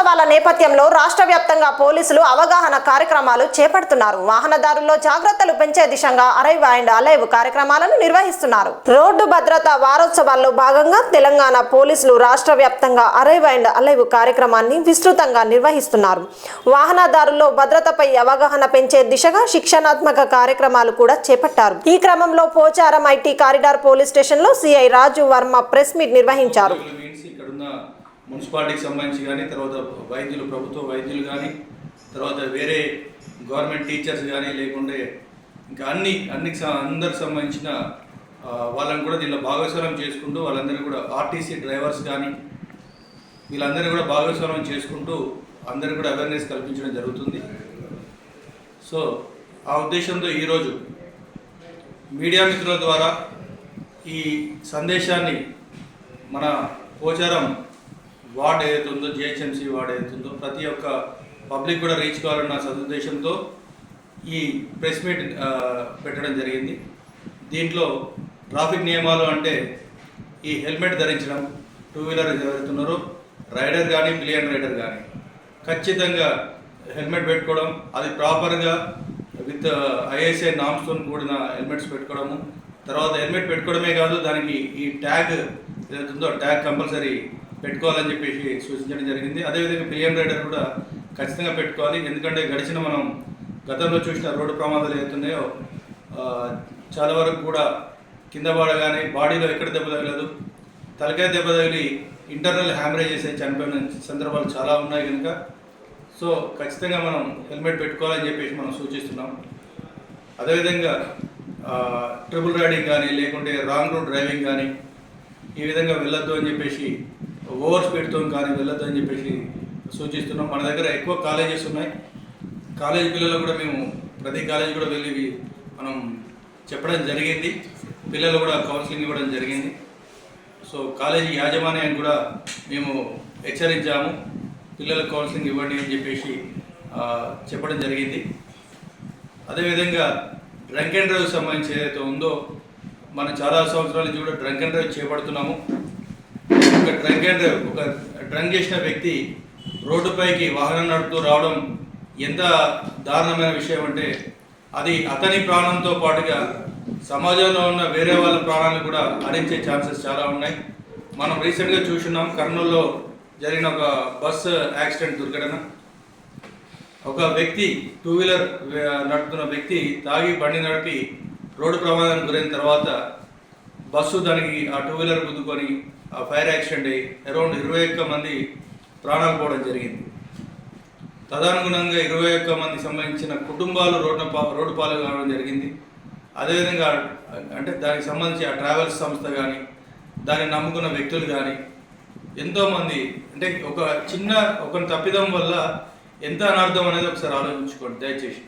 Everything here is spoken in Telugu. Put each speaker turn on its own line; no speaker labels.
వారోత్సవాల నేపథ్యంలో రాష్ట్ర వ్యాప్తంగా పోలీసులు అవగాహన కార్యక్రమాలు చేపడుతున్నారు. వాహనదారుల్లో జాగ్రత్తలు పెంచే దిశగా అరైవ్ అండ్ అలైవ్ కార్యక్రమాలను నిర్వహిస్తున్నారు. రోడ్డు భద్రత వారోత్సవాల్లో భాగంగా తెలంగాణ పోలీసులు రాష్ట్ర వ్యాప్తంగా అరైవ్ అండ్ అలైవ్ కార్యక్రమాన్ని విస్తృతంగా నిర్వహిస్తున్నారు. వాహనదారుల్లో భద్రతపై అవగాహన పెంచే దిశగా శిక్షణాత్మక కార్యక్రమాలు కూడా చేపట్టారు. ఈ క్రమంలో పోచారం ఐటీ కారిడార్ పోలీస్ స్టేషన్లో CI Raju Varma press meet నిర్వహించారు.
మున్సిపాలిటీకి సంబంధించి కానీ తర్వాత వైద్యులు ప్రభుత్వ వైద్యులు కానీ తర్వాత వేరే గవర్నమెంట్ టీచర్స్ కానీ లేకుంటే ఇంకా అన్ని అన్ని అందరికి సంబంధించిన వాళ్ళని కూడా దీనిలో భాగస్వామ్యం చేసుకుంటూ వాళ్ళందరినీ కూడా ఆర్టీసీ డ్రైవర్స్ కానీ వీళ్ళందరినీ కూడా భాగస్వామ్యం చేసుకుంటూ అందరికీ కూడా అవేర్నెస్ కల్పించడం జరుగుతుంది. సో ఆ ఉద్దేశంతో ఈరోజు మీడియా మిత్రుల ద్వారా ఈ సందేశాన్ని మన పోచారం వార్డ్ ఏదైతే ఉందో జిహెచ్ఎంసీ వార్డ్ ఏదైతే ఉందో ప్రతి ఒక్క పబ్లిక్ కూడా రీచ్ కావాలన్న సదుద్దేశంతో ఈ ప్రెస్ మీట్ పెట్టడం జరిగింది. దీంట్లో ట్రాఫిక్ నియమాలు అంటే ఈ హెల్మెట్ ధరించడం టూ వీలర్ ఎవరైతే రైడర్ కానీ బిలియన్ రైడర్ కానీ ఖచ్చితంగా హెల్మెట్ పెట్టుకోవడం అది ప్రాపర్గా విత్ ఐఎస్ఐ నామ్స్తో కూడిన హెల్మెట్స్ పెట్టుకోవడము తర్వాత హెల్మెట్ పెట్టుకోవడమే కాదు దానికి ఈ ట్యాగ్ ఏదైతే ఉందో ట్యాగ్ కంపల్సరీ పెట్టుకోవాలని చెప్పేసి సూచించడం జరిగింది. అదేవిధంగా పిఎం రైడర్ కూడా ఖచ్చితంగా పెట్టుకోవాలి. ఎందుకంటే గడిచిన మనం గతంలో చూసిన రోడ్డు ప్రమాదాలు ఏవైతున్నాయో చాలా వరకు కూడా కింద పడగానే బాడీలో ఎక్కడ దెబ్బ తగలదు. తలకాయ దెబ్బ తగిలి ఇంటర్నల్ హ్యామరేజ్ చేసే చనిపోయిన సందర్భాలు చాలా ఉన్నాయి కనుక. సో ఖచ్చితంగా మనం హెల్మెట్ పెట్టుకోవాలని చెప్పేసి మనం సూచిస్తున్నాం. అదేవిధంగా ట్రిపుల్ రైడింగ్ కానీ లేకుంటే రాంగ్ రూట్ డ్రైవింగ్ కానీ ఈ విధంగా వెళ్ళొద్దు అని చెప్పేసి ఓవర్ స్పీడ్తో కానీ వెళ్ళొద్దు అని చెప్పేసి సూచిస్తున్నాం. మన దగ్గర ఎక్కువ కాలేజెస్ ఉన్నాయి. కాలేజ్ పిల్లలు కూడా మేము ప్రతి కాలేజ్ కూడా వెళ్ళి మనం చెప్పడం జరిగింది. పిల్లలు కూడా కౌన్సిలింగ్ ఇవ్వడం జరిగింది. సో కాలేజీ యాజమాన్యాన్ని కూడా మేము హెచ్చరించాము. పిల్లలకు కౌన్సిలింగ్ ఇవ్వండి అని చెప్పేసి చెప్పడం జరిగింది. అదేవిధంగా డ్రంక్ అండ్ డ్రైవ్ సంబంధించి ఏదైతే ఉందో మనం చాలా సంవత్సరాల నుంచి కూడా డ్రంక్ అండ్ డ్రైవ్ చేపడుతున్నాము. ఒక డ్రంక్ అండ్ డ్రైవ్ ఒక డ్రంక్ చేసిన వ్యక్తి రోడ్డుపైకి వాహనం నడుపుతూ రావడం ఎంత దారుణమైన విషయం అంటే అది అతని ప్రాణంతో పాటుగా సమాజంలో ఉన్న వేరే వాళ్ళ ప్రాణాలను కూడా హరించే ఛాన్సెస్ చాలా ఉన్నాయి. మనం రీసెంట్గా చూస్తున్నాం కర్నూలులో జరిగిన ఒక బస్సు యాక్సిడెంట్ దుర్ఘటన. ఒక వ్యక్తి టూ వీలర్ నడుపుతున్న వ్యక్తి తాగి బండి నడిపి రోడ్డు ప్రమాదానికి గురైన తర్వాత బస్సు దానికి ఆ టూ వీలర్ గుద్దుకొని ఆ ఫైర్ యాక్సిడెంట్ అయ్యి అరౌండ్ ఇరవై ఒక్క మంది ప్రాణాలు పోవడం జరిగింది. తదనుగుణంగా ఇరవై ఒక్క మంది సంబంధించిన కుటుంబాలు రోడ్డు పా రోడ్డు పాలు కావడం జరిగింది. అదేవిధంగా అంటే దానికి సంబంధించి ఆ ట్రావెల్స్ సంస్థ కానీ దాన్ని నమ్ముకున్న వ్యక్తులు కానీ ఎంతోమంది అంటే ఒక చిన్న ఒక తప్పిదం వల్ల ఎంత అనర్థం అనేది ఒకసారి ఆలోచించుకోండి. దయచేసి.